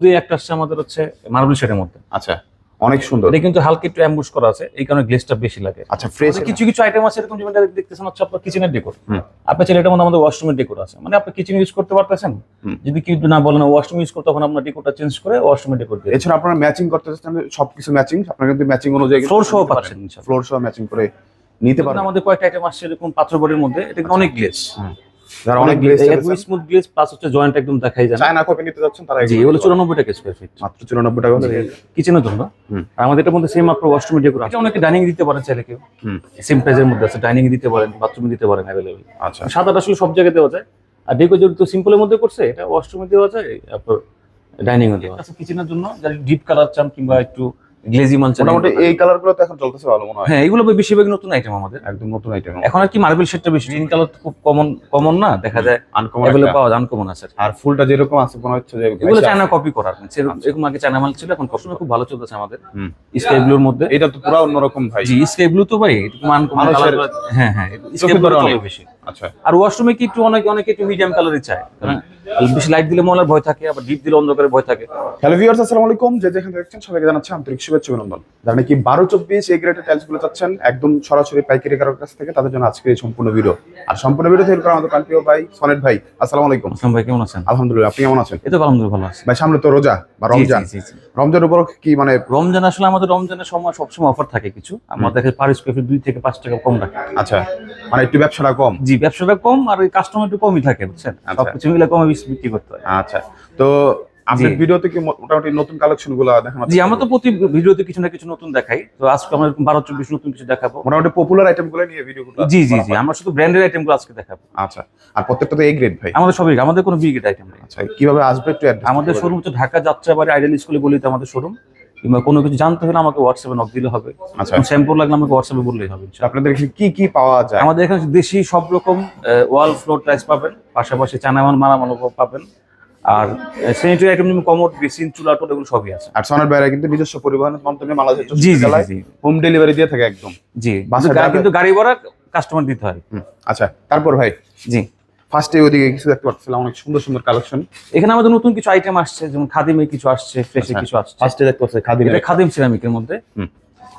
দুই একটা আসছে আমাদের হচ্ছে মার্বেল শেডের মধ্যে। আচ্ছা অনেক সুন্দর। এটা কিন্তু হালকা একটু অ্যাম্বুশ করা আছে এই কারণে গ্লেসটা বেশি লাগে। আচ্ছা ফ্রেশ কিছু কিছু আইটেম আছে এরকম যেটা দেখতেছেন হচ্ছে আপনার কিচেনের ডেকোর। আপনার ছেলে এটার মধ্যে আমাদের ওয়াশরুমের ডেকোর আছে। মানে আপনি কিচেন ইউজ করতে পারতেছেন? যদি কি না বলেন ওয়াশরুম ইউজ করতে তখন আপনার ডেকোরটা চেঞ্জ করে ওয়াশরুমের ডেকোর দিয়ে এছাড়া আপনারা ম্যাচিং করতে চাচ্ছেন সবকিছু ম্যাচিং আপনারা কিন্তু ম্যাচিং অনুযায়ী ফ্লোর সহ পাচ্ছেন ফ্লোর সহ ম্যাচিং করে নিতে পারেন আমাদের কয়েকটা আইটেম আসছে এরকম পাত্র বডির মধ্যে। এটা অনেক গ্লেস যারা অনেক গ্লেজ স্মুথ গ্লেস প্লাস হচ্ছে জয়েন্ট একদম দেখাই যায় চায়না কপি নিতে যাচ্ছেন তারা জি এগুলো চুরানব্বই টাকা স্কোয়ার ফিট মাত্র চুরানব্বই টাকা হলে কিচেনের জন্য। আর আমাদের এটার মধ্যে সেম মাত্র ওয়াশরুমের ডেকোর আছে। অনেকে ডাইনিং দিতে পারেন চাইলে কেউ। হুম। সেম প্রাইজের মধ্যে আছে। ডাইনিং দিতে পারেন বাথরুমে দিতে পারেন অ্যাভেলেবল আচ্ছা। সাদাটা আসলে সব জায়গায় দেওয়া যায়। আর ডেকো যেহেতু সিম্পলের মধ্যে করছে এটা ওয়াশরুমে দেওয়া যায় আপনার ডাইনিং দেওয়া আছে কিচেনের জন্য যারা ডিপ কালার চান কিংবা একটু গ্লেজি মোটামুটি এই কালার তো এখন চলতেছে ভালো মনে হয়। হ্যাঁ এগুলো বেশিরভাগ নতুন আইটেম আমাদের। একদম নতুন আইটেম এখন আর কি মার্বেল শেডটা বেশি। গ্রিন কালার খুব কমন কমন না দেখা যায়। আনকমন এগুলো পাওয়া যায় আনকমন আছে। আর ফুলটা যেরকম আছে মনে হচ্ছে যে এগুলো চায়না কপি করার। সেরকম এরকম আগে চায়না মাল ছিল এখন কসমে খুব ভালো চলতেছে আমাদের। স্কাই ব্লুর মধ্যে। এটা তো পুরো অন্যরকম ভাই। জি স্কাই ব্লু তো ভাই আনকমন কালার হ্যাঁ হ্যাঁ স্কাই ব্লু অনেক। বেশি। আচ্ছা। আর ওয়াশরুমে কি একটু অনেকে অনেকে একটু মিডিয়াম কালারই চায়। বেশি লাইট দিলে মলার ভয় থাকে আবার ডিপ দিলে অন্ধকারের ভয় থাকে। হ্যালো ভিউয়ার্স আসসালামু আলাইকুম। যে যেখানে দেখছেন সবাইকে জানাচ্ছি আন্তরিক শুভেচ্ছা অভিনন্দন। যারা নাকি বারো চব্বিশ এই গ্রেডের টাইলসগুলো চাচ্ছেন একদম সরাসরি পাইকারি কারোর কাছ থেকে তাদের জন্য আজকে এই সম্পূর্ণ ভিডিও আর সম্পূর্ণ ভিডিও থেকে আমাদের প্রান্তীয় ভাই সনেট ভাই। আসসালামু আলাইকুম। আসলাম ভাই কেমন আছেন? আলহামদুলিল্লাহ আপনি কেমন আছেন? এই তো আলহামদুলিল্লাহ ভালো আছি। ভাই সামনে তো রোজা বা রমজান জি, জি, জি। রমজান উপর কি মানে রমজান আসলে আমাদের রমজানের সময় সবসময় অফার থাকে কিছু। আমাদের দেখে পার স্কোয়ার ফিট দুই থেকে পাঁচ টাকা কম রাখে। আচ্ছা মানে একটু ব্যবসাটা কম। জি ব্যবসাটা কম আর কাস্টমার একটু কমই থাকে বুঝছেন? আচ্ছা। সবকিছু মিলে কমে বেশি বিক্রি করতে হয়। আচ্ছা। তো আপনার ভিডিওতে কি মোটামুটি নতুন কালেকশনগুলো দেখানো জি আমরা তো প্রতি ভিডিওতে কিছু না কিছু নতুন দেখাই। তো আজকে আমরা এরকম বারো চব্বিশ নতুন কিছু দেখাবো। মোটামুটি পপুলার আইটেমগুলো নিয়ে ভিডিও জি জি জি আমরা শুধু ব্র্যান্ডের আইটেমগুলো আজকে দেখাবো। আচ্ছা। আর প্রত্যেকটা তো এ গ্রেড ভাই। আমাদের সবই আমাদের কোনো আইটেম নেই। আচ্ছা কীভাবে আসবে একটু আমাদের শোরুম হচ্ছে ঢাকা যাত্রাবাড়ি আইডিয়াল স্কুলে গলিতে আমাদের শোরুম কিংবা কোনো কিছু জানতে হলে আমাকে হোয়াটসঅ্যাপে নক দিলে হবে। আচ্ছা। স্যাম্পল লাগলে আমাকে হোয়াটসঅ্যাপে বললেই হবে আপনাদের এখানে কি কি পাওয়া যায়? আমাদের এখানে দেশি সব রকম ওয়াল ফ্লোর টাইলস পাবেন পাশাপাশি চানামান মালামাল পাবেন। আর স্যানিটারি আইটেম যেমন কমোড বেসিন চুলা টোল এগুলো সবই আছে। আর সনের বাইরে কিন্তু নিজস্ব পরিবহনের মাধ্যমে বাংলাদেশের জি জি হোম ডেলিভারি দিয়ে থাকে একদম। জি কিন্তু গাড়ি ভাড়া কাস্টমার দিতে হয়। আচ্ছা তারপর ভাই? জি। ফার্স্টে ওদিকে কিছু দেখতে পাচ্ছিলাম অনেক সুন্দর সুন্দর কালেকশন এখানে আমাদের নতুন কিছু আইটেম আসছে যেমন খাদিমে কিছু আসছে ফ্রেশের আচ্ছা। কিছু আসছে। ফার্স্টে দেখতে পাচ্ছি খাদিম। এটা খাদিম সিরামিকের মধ্যে।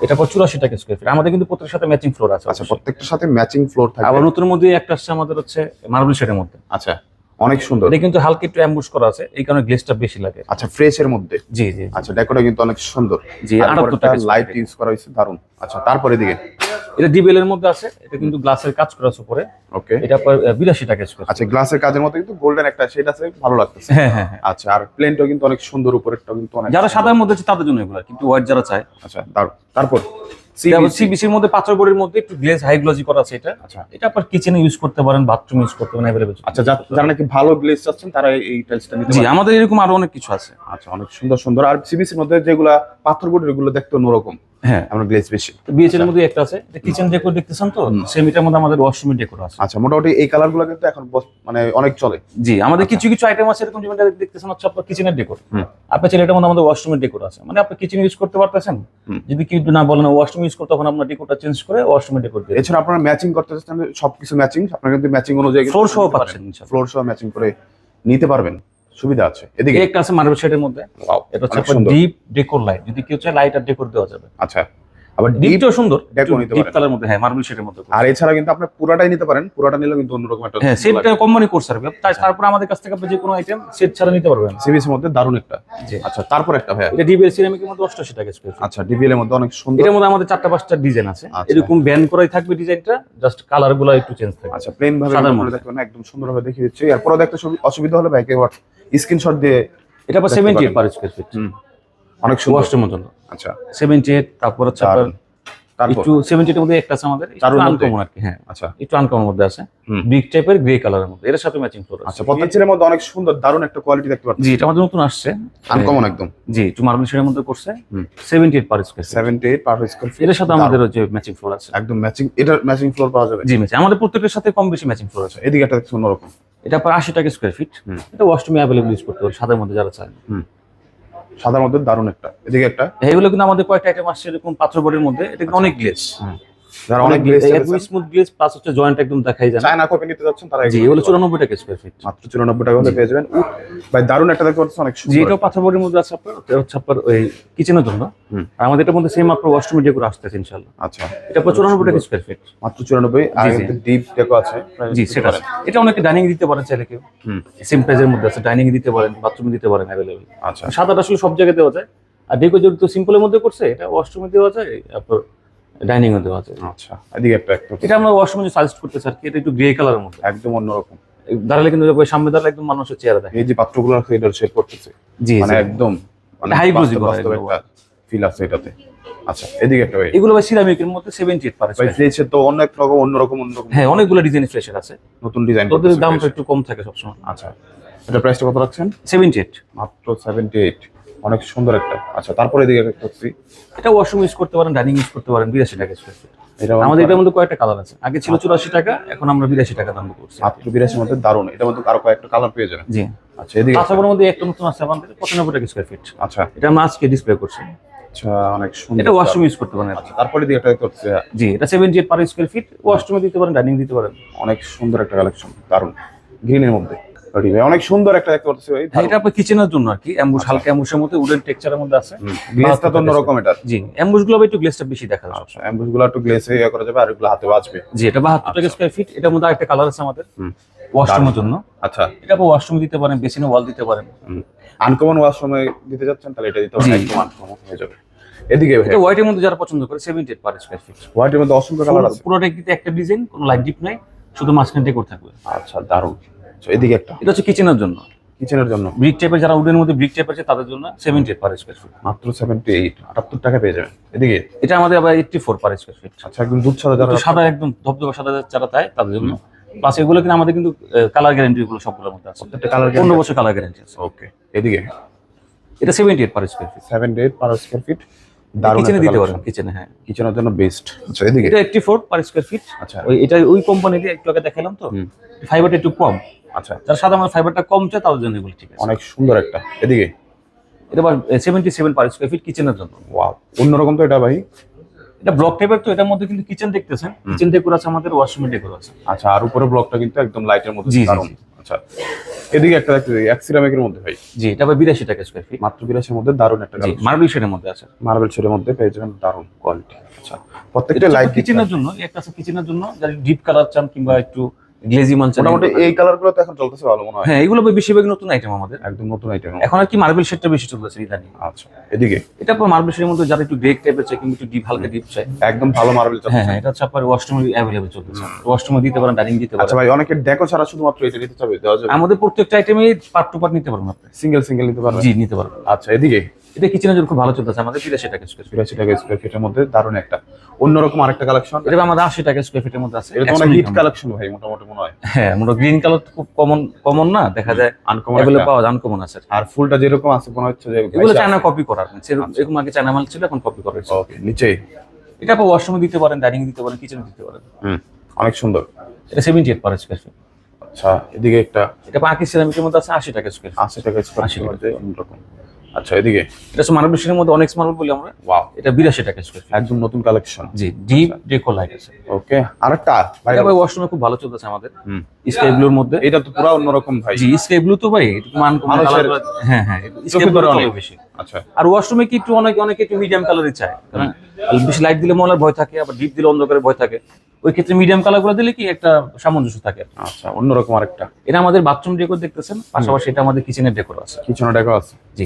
এটা পর চুরাশি টাকা স্কোয়ার ফিট আমাদের কিন্তু প্রত্যেকের সাথে ম্যাচিং ফ্লোর আছে আচ্ছা প্রত্যেকটার সাথে ম্যাচিং ফ্লোর থাকে। আবার নতুন মধ্যে একটা আসছে আমাদের হচ্ছে মার্বেল শেডের মধ্যে। আচ্ছা অনেক সুন্দর। এটা কিন্তু হালকা একটু অ্যাম্বুশ করা আছে এই কারণে গ্লেসটা বেশি লাগে। আচ্ছা ফ্রেশ এর মধ্যে? জি জি আচ্ছা ডেকোটা কিন্তু অনেক সুন্দর। জি আর আটাত্তর উপরে টাকা লাইট ইউজ করা হয়েছে দারুণ আচ্ছা তারপরে দিকে এটা ডিবেল এর মধ্যে আছে এটা কিন্তু গ্লাসের কাজ করা আছে উপরে। ওকে এটা বিরাশি টাকা স্কোয়ার আচ্ছা গ্লাসের কাজের মতো কিন্তু গোল্ডেন একটা শেড আছে ভালো লাগতেছে। হ্যাঁ হ্যাঁ হ্যাঁ। আচ্ছা আর প্লেনটাও কিন্তু অনেক সুন্দর উপরেরটাও কিন্তু অনেক যারা সাদার মধ্যে আছে তাদের জন্য এগুলো কিন্তু হোয়াইট যারা চায়। আচ্ছা তারপর সিবিসির মধ্যে পাথর বোর্ডের মধ্যে একটু গ্লেজ হাই গ্লোজি করা আছে এটা। আচ্ছা। এটা আপনার কিচেনে ইউজ করতে পারেন বাথরুম ইউজ করতে পারেন অ্যাভেলেবল আচ্ছা যারা নাকি ভালো গ্লেজ চাচ্ছেন তারা এই টাইলসটা নিতে জি আমাদের এরকম আরও অনেক কিছু আছে। আচ্ছা অনেক সুন্দর সুন্দর। আর সিবিসির মধ্যে যেগুলা পাথর বোর্ডের এগুলো দেখতে অন্যরকম। হ্যাঁ আমরা গ্লেজ বেশি। বিএচএল এর মধ্যে একটা আছে। কিচেন ডেকোর দেখতেছেন তো? সেম এটার মধ্যে আমাদের ওয়াশরুমের ডেকোর আছে। আচ্ছা মোটামুটি এই কালারগুলো কিন্তু এখন মানে অনেক চলে। জি আমাদের কিছু কিছু আইটেম আছে এরকম দেখতেছেন হচ্ছে আপনার কিচেনের ডেকোর আপনার ছেলে এটার মধ্যে আমাদের ওয়াশরুমের ডেকোর আছে। মানে আপনি কিচেন ইউজ করতে পারতেছেন? যদি না বলেন ওয়াশরুম ইউজ করতে তখন আপনার ডেকোরটা চেঞ্জ করে ওয়াশরুমের ডেকোর দিয়ে এছাড়া আপনারা ম্যাচিং করতে চাচ্ছেন সবকিছু ম্যাচিং আপনারা কিন্তু ম্যাচিং অনুযায়ী ফ্লোর সহ পাচ্ছেন ফ্লোর সহ ম্যাচিং করে নিতে পারবেন। সুবিধা আছে। এদিকে? একটা আছে মার্বেল শেডের মধ্যে। Wow, এটা হচ্ছে ডিপ ডেকোর লাইট যদি কেউ চায় লাইট আর ডেকোর দেওয়া যাবে। আচ্ছা। আবার ডিপটাও সুন্দর decor নিতে ডিপ পারেন। কালার মধ্যে হ্যাঁ মার্বেল শেডের মধ্যে। আর এছাড়া কিন্তু আপনি পুরাটাই নিতে পারেন। পুরাটা নিলেও কিন্তু অন্যরকম একটা হ্যাঁ সেটটা কোম্পানি কোর্স আসবে তারপর আমাদের কাছ থেকে আপনি যে কোনো আইটেম সেট ছাড়া নিতে পারবেন। সিবিএস এর মধ্যে দারুণ একটা। জি। আচ্ছা তারপর একটা ভাইয়া। এটা ডিবিএল সিরামিকের মধ্যে অষ্টআশি টাকা স্কোয়ার আচ্ছা ডিবিএল এর মধ্যে অনেক সুন্দর। এর মধ্যে আমাদের চারটা পাঁচটা ডিজাইন আছে। আচ্ছা। এরকম ব্যান করাই থাকবে ডিজাইনটা জাস্ট কালারগুলো একটু চেঞ্জ থাকবে। আচ্ছা প্লেন ভাবে। দেখতে একদম সুন্দরভাবে দেখিয়ে দিচ্ছি। এরপরে দেখতে সুবি- অসুবিধা হলে ভাইকে স্ক্রিনশট দিয়ে এটা আবার দেখতে সেভেন্টি এইট পারেন। পার স্কোয়ার ফিট অনেক সুন্দর। ওয়াশরুমের জন্য আচ্ছা। সেভেন্টি এইট তারপর হচ্ছে আপনার তারপর? একটু সেভেন্টি এর মধ্যে একটা আছে আমাদের? আনকমন আর কি হ্যাঁ। আচ্ছা। একটু আনকমন মধ্যে আছে। বিগ টাইপের গ্রে কালারের মধ্যে। এর সাথে ম্যাচিং ফ্লোর আচ্ছা পদ্মাচিরের মধ্যে অনেক সুন্দর দারুণ একটা কোয়ালিটি দেখতে পাচ্ছি। জি এটা আমাদের নতুন আসছে। আনকমন একদম। জি একটু মার্বেল শেডের মধ্যে করছে। হুম। Seventy eight per square seventy eight per square এর সাথে আমাদের যে ম্যাচিং ফ্লোর আছে। একদম ম্যাচিং এটার ম্যাচিং ফ্লোর পাওয়া যাবে। জি ম্যাচিং আমাদের প্রত্যেকের সাথে কম বেশি ম্যাচিং ফ্লোর আছে। এদিকে একটা দেখছি অন্যরকম। এটা আপনার আশি টাকা স্কোয়ার ফিট এটা ওয়াশরুমে অ্যাভেলেবল ইউজ করতে পারবে সাদের মধ্যে যারা চায়। সাদার মধ্যে দারুণ একটা। এদিকে একটা। এগুলো কিন্তু আমাদের কয়েকটা আইটেম আসছে এরকম পাত্র বোর্ডের মধ্যে। এটা কিন্তু অনেক গ্লেস হুম। যারা অনেক অনেক গ্লেজ স্মুথ গ্লেজ প্লাস হচ্ছে জয়েন্ট একদম দেখাই যায় চায়না কপি নিতে যাচ্ছেন তারা জি এগুলো এগুলো নিতে পারেন। চুরানব্বই টাকা স্কোয়ার ফিট মাত্র চুরানব্বই টাকা হলে পেয়ে যাবেন। ভাই দারুণ একটা দেখতে পাচ্ছেন অনেক জি সুন্দর এটাও পাথর মধ্যে আছে আপনার এটা হচ্ছে আপনার ওই কিচেনের জন্য আর আমাদের এটার মধ্যে সেম আপনার ওয়াশরুম ডেকোর আসতেছে আচ্ছা। এটা আপনার চুরানব্বই টাকা স্কোয়ার ফিট মাত্র আর। ডিপ ডেকো আছে। জি সেটা আছে। এটা অনেকে ডাইনিং দিতে পারেন চাইলে কেউ। সেম প্রাইজের মধ্যে আছে ডাইনিং দিতে পারেন বাথরুমে দিতে পারেন আচ্ছা। সাদাটা আসলে সব জায়গায় দেওয়া যায়। আর ডেকো যেহেতু সিম্পলের মধ্যে করছে এটা ওয়াশরুমে দেওয়া যায় আপনার ডাইনিং দেওয়া যায় আচ্ছা এদিকে একটা একটু এটা আমরা ওয়াশরুমে সাজেস্ট করতে কি এটা একটু গ্রে কালারের মধ্যে। একদম অন্যরকম। দাঁড়ালে কিন্তু ওই সামনে দাঁড়ালে একদম মানুষের চেহারা দেখে। এই যে পাত্রগুলো আছে এটা শেপ করতেছে। জি মানে একদম মানে করা বাস্তব ফিল আছে এটাতে। আচ্ছা এদিকে একটা ভাই। এগুলো ভাই সিরামিকের মধ্যে সেভেন্টি এইট পারে ভাই ফ্লেসের তো অনেক রকম অন্যরকম অন্যরকম। হ্যাঁ অনেকগুলো ডিজাইন ফ্রেশের আছে। নতুন ডিজাইন ওদের দামটা একটু কম থাকে সবসময়। আচ্ছা এটা প্রাইসটা কত রাখছেন? সেভেন্টি এইট মাত্র সেভেন্টি এইট অনেক সুন্দর একটা আচ্ছা তারপরে এদিকে একটা হচ্ছে এটা ওয়াশরুম ইউজ করতে পারেন ডাইনিং ইউজ করতে পারেন বিরাশি টাকা এটা আমাদের এটার মধ্যে কয়েকটা কালার আছে। আগে ছিল চুরাশি টাকা এখন আমরা বিরাশি টাকা দাম করছি। মাত্র বিরাশির মধ্যে দারুণ। এটার মধ্যে আরও কয়েকটা কালার পেয়ে যাবেন। জি। আচ্ছা এদিকে কাঁচাগোর মধ্যে একটা নতুন আছে আমাদের পঁচানব্বই টাকা স্কোয়ার ফিট আচ্ছা। এটা আমরা আজকে ডিসপ্লে করছি। আচ্ছা অনেক সুন্দর। এটা ওয়াশরুম ইউজ করতে পারেন। আপনি। তারপরে একটা করছে। জি এটা seventy eight per square feet ওয়াশরুমে দিতে পারেন ডাইনিং দিতে পারেন। অনেক সুন্দর একটা কালেকশন দারুণ। গ্রিনের মধ্যে। Ready ভাই, অনেক সুন্দর একটা দেখতে পাচ্ছি ভাই এটা আপনার কিচেনের জন্য আর কি অ্যাম্বুশ হালকা অ্যাম্বুশের মধ্যে উডেন টেক্সচারের মধ্যে আছে। গ্লেসটা তো অন্যরকম এটা। জি অ্যাম্বুশগুলো একটু গ্লেসটা বেশি দেখা যায়। আচ্ছা গুলো একটু গ্লেসে ইয়ে করা যাবে আর এগুলো হাতে বাঁচবে। জি এটা বাহাত্তর টাকা স্কোয়ার ফিট এটার মধ্যে আরেকটা কালার আছে আমাদের। ওয়াশরুমের জন্য। আচ্ছা। এটা আপনি ওয়াশরুমে দিতে পারেন বেসিনে ওয়াল দিতে পারেন। আনকমন ওয়াশরুমে দিতে যাচ্ছেন তাহলে এটা দিতে পারেন। একদম আনকমন হয়ে যাবে। এদিকে এটা হোয়াইটের মধ্যে যারা পছন্দ করে seventy eight per square feet হোয়াইটের মধ্যে অসংখ্য কালার আছে। পুরোটা কিন্তু একটা ডিজাইন কোনো লাইট ডিপ নাই শুধু মাঝখানে ডেকোর থাকবে। আচ্ছা দারুণ। আচ্ছা এদিকে একটা। এটা হচ্ছে কিচেনের জন্য। কিচেনের জন্য। ব্রিক টাইপের যারা উডের মধ্যে ব্রিক টাইপ আছে তাদের জন্য seventy eight per square feet মাত্র সেভেন্টি এইট আটাত্তর টাকা পেয়ে যাবেন। এদিকে? এটা আমাদের আবার eighty four per square feet আচ্ছা একদম দুধ ছাড়া যারা সাদা একদম ধবধবে সাদা যারা তাই তাদের জন্য। প্লাস এগুলো কিন্তু আমাদের কিন্তু কালার গ্যারান্টি এগুলো সবগুলোর মধ্যে আছে। প্রত্যেকটা কালার পনেরো বছর কালার গ্যারান্টি আছে। ওকে এদিকে? এটা seventy eight per square feet seventy eight per square feet কিচেনে দিতে পারেন কিচেনে হ্যাঁ। কিচেনের জন্য বেস্ট আচ্ছা এদিকে? এটা eighty four per square feet আচ্ছা। ওই এটা ওই কোম্পানিতে একটু আগে দেখালাম তো। ফাইবারটা একটু কম। আচ্ছা। যারা সাধারণত ফাইবারটা কম চায় তাদের জন্য এগুলো ঠিক আছে। অনেক সুন্দর একটা। এদিকে? এটা আবার seventy seven per square feet কিচেনের জন্য। ওয়াও অন্যরকম তো এটা ভাই। এটা ব্লক টাইপের তো এটার মধ্যে কিন্তু কিচেন দেখতেছেন। কিচেন ডেকোর আছে আমাদের ওয়াশরুমের ডেকোর আছে। আচ্ছা আর উপরে ব্লকটা কিন্তু একদম লাইটের মধ্যে দারুণ। আচ্ছা এদিকে একটা দেখতে এক সিরামিকের মধ্যে ভাই। জি এটা ভাই বিরাশি টাকা স্কোয়ার ফিট মাত্র বিরাশির মধ্যে দারুণ একটা জি মার্বেল শেডের মধ্যে আছে। মার্বেল শেডের মধ্যে পেয়ে যাবেন দারুণ কোয়ালিটি আচ্ছা প্রত্যেকটা লাইট কিচেনের জন্য একটা আছে কিচেনের জন্য যারা ডিপ কালার চান কিংবা একটু গ্লেজি মোটামুটি এই কালার তো এখন চলতেছে ভালো মনে হয়। হ্যাঁ এগুলো বেশিরভাগ নতুন আইটেম আমাদের। একদম নতুন আইটেম এখন আর কি মার্বেল শেডটা বেশি চলতেছে ইদানিং। আচ্ছা এদিকে? এটা আপনার মার্বেল শেডের মধ্যে যারা একটু গ্রেক টাইপের চাই কিংবা একটু ডিপ হালকা ডিপ চাই একদম ভালো মার্বেল হ্যাঁ হ্যাঁ এটা হচ্ছে আপনার ওয়াশরুমে অ্যাভেলেবল চলতেছে। ওয়াশরুমে দিতে পারেন ডাইনিং দিতে আচ্ছা পারেন। ভাই অনেকে ডেকো ছাড়া শুধুমাত্র এটা নিতে চাবে দেওয়া যাবে? আমাদের প্রত্যেকটা আইটেমে পার্ট টু পার্ট নিতে পারবেন আপনি। সিঙ্গেল সিঙ্গেল নিতে পারবে জি নিতে পারবেন। আচ্ছা এদিকে? এটা কিচেনের জন্য খুব ভালো চলতেছে আমাদের বিরাশি টাকা স্কোয়ার বিরাশি টাকা স্কোয়ার ফিটের মধ্যে দারুণ একটা। অন্যরকম আরেকটা কালেকশন এটা আমাদের আশি টাকা স্কোয়ার ফিটের মধ্যে আছে এটা তো অনেক হিট কালেকশন ভাই মোটামুটি মনে হয়। হ্যাঁ আমরা গ্রিন কালার খুব কমন কমন না দেখা যায় আনকমন এগুলো পাওয়া যায় আনকমন আছে। আর ফুলটা যেরকম আছে মনে হচ্ছে যে এগুলো চায়না কপি করার সেরকম এরকম আগে চায়না মাল ছিল এখন কপি করা হয়েছে ওকে নিচে এটা আপনি ওয়াশরুমে দিতে পারেন ডাইনিং দিতে পারেন কিচেনে দিতে পারেন। হুম অনেক সুন্দর। এটা seventy eight per square feet আচ্ছা এদিকে একটা এটা পাকি সিরামিকের মধ্যে আছে আশি টাকা স্কোয়ার ফিট আশি টাকা স্কোয়ার ফিট অন্যরকম। আচ্ছা এদিকে? এটা হচ্ছে মার্বেল শেডের মধ্যে অনেক মার্বেল বলি আমরা। ওয়াও এটা বিরাশি টাকা স্কোয়ার ফিট একদম নতুন কালেকশন জি ডিপ ডেকো লাইট আছে ওকে আরেকটা? ভাই এটা ভাই ওয়াশরুমে খুব ভালো চলতেছে আমাদের। হুম। স্কাই ব্লুর মধ্যে। এটা তো পুরো অন্যরকম ভাই। জি স্কাই ব্লু তো ভাই একটু মান হ্যাঁ হ্যাঁ স্কাই ব্লু অনেক। বেশি। আচ্ছা। আর ওয়াশরুমে কি একটু অনেকে অনেকে একটু মিডিয়াম কালারই চায়। কারণ বেশি লাইট দিলে মলার ভয় থাকে আবার ডিপ দিলে অন্ধকারের ভয় থাকে। ওই ক্ষেত্রে মিডিয়াম কালারগুলো দিলে কি একটা সামঞ্জস্য থাকে। আচ্ছা অন্যরকম আরেকটা। এটা আমাদের বাথরুম ডেকোর দেখতেছেন পাশাপাশি এটা আমাদের কিচেনের ডেকোর আছে। কিচেনে ডেকোর আছে। জি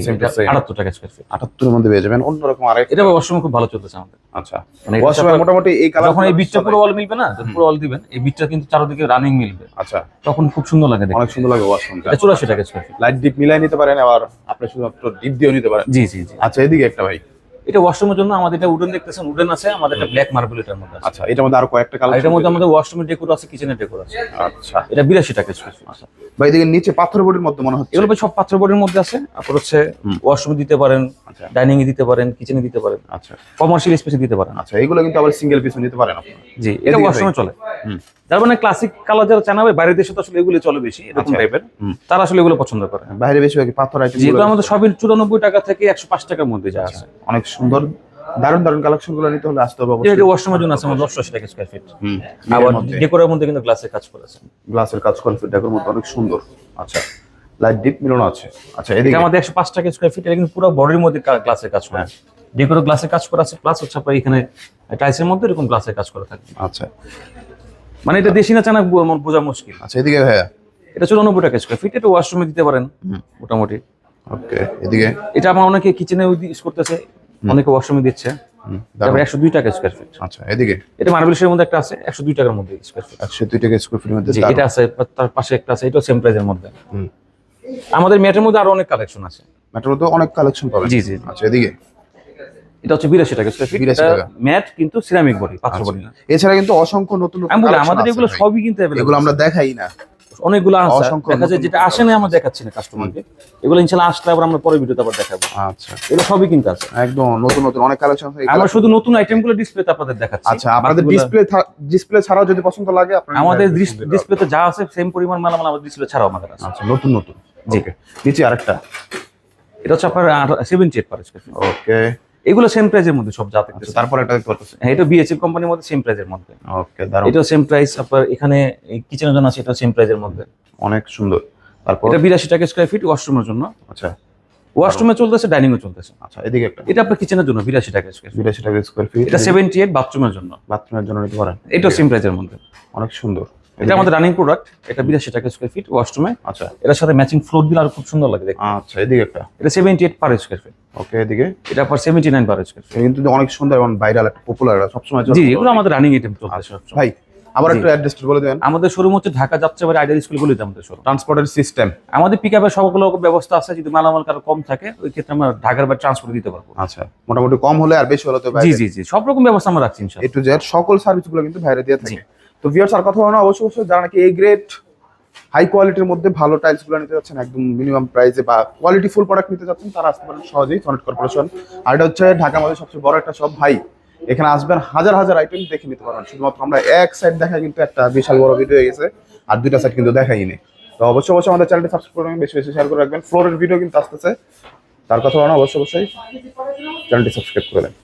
আটাত্তর টাকা স্কোয়ার ফিট আটাত্তরের মধ্যে পেয়ে যাবেন। অন্যরকম আরেক এটা ওয়াশরুমে খুব ভালো চলতেছে আমাদের। আচ্ছা। মানে মোটামুটি এই কালার যখন এই বিটটা পুরো অল মিলবে না পুরো অল দিবেন এই বিটটা কিন্তু চারদিকে রানিং মিলবে। আচ্ছা। তখন খুব সুন্দর লাগে অনেক সুন্দর লাগে ওয়াশরুমটা এটা চুরাশি টাকা স্কোয়ার ফিট লাইট ডিপ মিলাই নিতে পারেন আবার আপনি শুধুমাত্র ডিপ দিয়েও নিতে পারেন। জি জি জি। আচ্ছা এদিকে একটা ভাই। এটা ওয়াশরুমের জন্য আমাদের এটা উডেন দেখতেছেন উডেন আছে আমাদের একটা ব্ল্যাক মার্বেল এটার মধ্যে আছে। আচ্ছা এটার মধ্যে আরও কয়েকটা কালার এটার মধ্যে আমাদের ওয়াশরুমের ডেকোর আছে কিচেনের ডেকোর আছে। আচ্ছা। এটা বিরাশি টাকা স্কোয়ার ফিট আছে ভাই এদিকে নিচে পাথর বোর্ডের মধ্যে মনে হচ্ছে। এগুলো সব পাত্র বোর্ডের মধ্যে আছে। তারপর হচ্ছে ওয়াশরুমে দিতে পারেন আচ্ছা। ডাইনিং এ দিতে পারেন কিচেনে দিতে পারেন। আচ্ছা। কমার্শিয়াল স্পেসে দিতে পারেন। আচ্ছা এগুলো কিন্তু আবার সিঙ্গেল পিস নিতে পারেন আপনি জি এটা ওয়াশরুমে চলে। যার মানে ক্লাসিক কালার যারা চান হবে বাইরের দেশে তো আসলে এগুলো চলে বেশি এরকম আচ্ছা। টাইপের তারা আসলে এগুলো পছন্দ করে। বাইরে বেশিরভাগ পাথর আইটেম যেগুলো আমাদের সবই চুরানব্বই টাকা থেকে একশো পাঁচ টাকার মধ্যে যা আছে। অনেক সুন্দর দারুণ দারুণ কালেকশনগুলো নিতে হলে আসতে হবে এটা অবশ্যই। ওয়াশরুমের জন্য আছে আমাদের অষ্টআশি টাকা স্কোয়ার ফিট আবার ডেকোরের মধ্যে কিন্তু গ্লাসের কাজ করেছে। গ্লাসের কাজ করেন ডেকোর মধ্যে অনেক সুন্দর। আচ্ছা। লাইট ডিপ মিলানো আছে। আচ্ছা এদিকে। আমাদের একশো পাঁচ টাকা স্কোয়ার ফিট এটা কিন্তু পুরো বডির মধ্যে গ্লাসের কাজ করা ডেকোরে গ্লাসের কাজ করা আছে প্লাস হচ্ছে আপনার এখানে টাইলসের মধ্যে এরকম গ্লাসের কাজ করা থাকে আচ্ছা। মানে এটা দেশি না চানা বোঝা মুশকিল। আচ্ছা এদিকে ভাইয়া। এটা চুরানব্বই টাকা স্কোয়ার ফিট এটা ওয়াশরুমে দিতে পারেন মোটামুটি। ওকে এদিকে? এটা আমার অনেকে কিচেনে ইউজ করতেছে অনেকে ওয়াশরুমে দিচ্ছে। তারপরে একশো দুই টাকা স্কোয়ার ফিট আচ্ছা এদিকে? এটা মার্বেলিশের মধ্যে একটা আছে একশো দুই টাকার মধ্যে স্কোয়ার ফিট একশো দুই টাকা স্কোয়ার ফিটের মধ্যে এটা আছে তার পাশে একটা আছে এটাও সেম প্রাইজের মধ্যে। হুম। আমাদের ম্যাটের মধ্যে আরও অনেক কালেকশন আছে। মেট্রোর মধ্যে অনেক কালেকশন পাবেন। জি, জি। আচ্ছা এদিকে? এটা হচ্ছে বিরাশি টাকা স্কোয়ার ফিট 82 টাকা। ম্যাট কিন্তু সিরামিক বডি পাথর। বডি না। এছাড়া কিন্তু অসংখ্য নতুন নতুন আমি বলি আমাদের এগুলো সবই কিন্তু এগুলো আমরা দেখাই না। অনেকগুলো আছে। অসংখ্য দেখা যায় যেটা নতুন আসে না আমরা দেখাচ্ছি না কাস্টমারকে এগুলো ইনশাল্লাহ আসলে আবার আমরা পরে ভিডিওতে আবার দেখাবো। আচ্ছা। এগুলো সবই কিন্তু আছে। একদম নতুন নতুন অনেক কালেকশন আমরা শুধু নতুন আইটেমগুলো ডিসপ্লেতে আপনাদের দেখাচ্ছি। আচ্ছা আপনাদের ডিসপ্লে ডিসপ্লে ছাড়াও যদি পছন্দ লাগে আপনারা আমাদের নিতে পারবেন। ডিসপ্লেতে যা আছে সেম পরিমাণ মালামাল আমাদের ডিসপ্লে ছাড়াও আমাদের আছে। আচ্ছা নতুন নতুন। জি। নিচে আরেকটা। এটা হচ্ছে আপনার সেভেন্টি এইট পার ওকে এগুলো সেম প্রাইজের মধ্যে সব যা আচ্ছা থাকতেছে তারপর এটা দেখতে পাচ্ছেন হ্যাঁ এটা বিএচএল কোম্পানির মধ্যে সেম প্রাইজের মধ্যে। ওকে দারুণ। এটাও সেম প্রাইস আপনার এখানে কিচেনের জন্য আছে এটা সেম প্রাইজের মধ্যে। অনেক সুন্দর। তারপর? এটা বিরাশি টাকা স্কোয়ার ফিট ওয়াশরুমের জন্য। আচ্ছা ওয়াশরুমে চলতেছে ডাইনিং এ চলতেছে। আচ্ছা এদিকে একটা। এটা আপনার কিচেনের জন্য বিরাশি টাকা স্কোয়ার ফিট বিরাশি টাকা স্কোয়ার ফিট এটা সেভেন্টি এইট বাথরুমের জন্য। বাথরুমের জন্য নিতে পারেন। এটাও সেম প্রাইজের মধ্যে। অনেক সুন্দর। এটা আমাদের রানিং প্রোডাক্ট এটা বিরাশি টাকা স্কোয়ার ফিট ওয়াশরুমে আচ্ছা। এটার সাথে ম্যাচিং ফ্লোর দিলে আরও খুব সুন্দর লাগে আচ্ছা এদিকে একটা। এটা seventy eight per square feet okay এদিকে। এটা আপনার seventy nine per square feet কিন্তু অনেক সুন্দর এবং ভাইরাল একটা পপুলার সবসময় জি এগুলো আমাদের রানিং আইটেম চলতেছে আচ্ছা, ভাই আবার একটু অ্যাড্রেসটা বলে দেবেন আমাদের শোরুম হচ্ছে ঢাকা যাত্রাবাড়ি আইডিয়াল স্কুলগুলিতে আমাদের শোরুম ট্রান্সপোর্টের সিস্টেম আমাদের পিক আপের সকল ব্যবস্থা আছে যদি মালামাল কারও কম থাকে ওই ক্ষেত্রে আমরা ঢাকার বা ট্রান্সপোর্ট দিতে পারব। আচ্ছা মোটামুটি কম হলে আর বেশি হলে তো জি জি জি সব রকম ব্যবস্থা আমরা রাখছি এ ইনশাআল্লাহ। টু জেড সকল সার্ভিসগুলো কিন্তু ভাইরে দিয়ে থাকে। তো ভিউয়ার্স আর কথা বলো না, অবশ্যই অবশ্যই। যারা নাকি এই গ্রেড হাই কোয়ালিটির মধ্যে ভালো টাইলসগুলো নিতে যাচ্ছেন, একদম মিনিমাম প্রাইসে বা কোয়ালিটি ফুল প্রোডাক্ট নিতে যাচ্ছেন, তারা আসতে পারেন সহজেই সনেট কর্পোরেশন আর এটা হচ্ছে ঢাকার মধ্যে সবচেয়ে বড় একটা সব ভাই এখানে আসবেন, হাজার হাজার আইটেম দেখে নিতে পারবেন। শুধুমাত্র আমরা এক সাইড দেখা কিন্তু একটা বিশাল বড় ভিডিও হয়ে গেছে, আর দুইটা সাইড কিন্তু দেখাই দেখাইনি। তো অবশ্যই অবশ্যই আমাদের চ্যানেলটি সাবস্ক্রাইব করবেন বেশি বেশি শেয়ার করে রাখবেন। ফ্লোরের ভিডিও কিন্তু আসতেছে। তার কথা বলো না, অবশ্যই অবশ্যই। চ্যানেলটি সাবস্ক্রাইব করে দেন।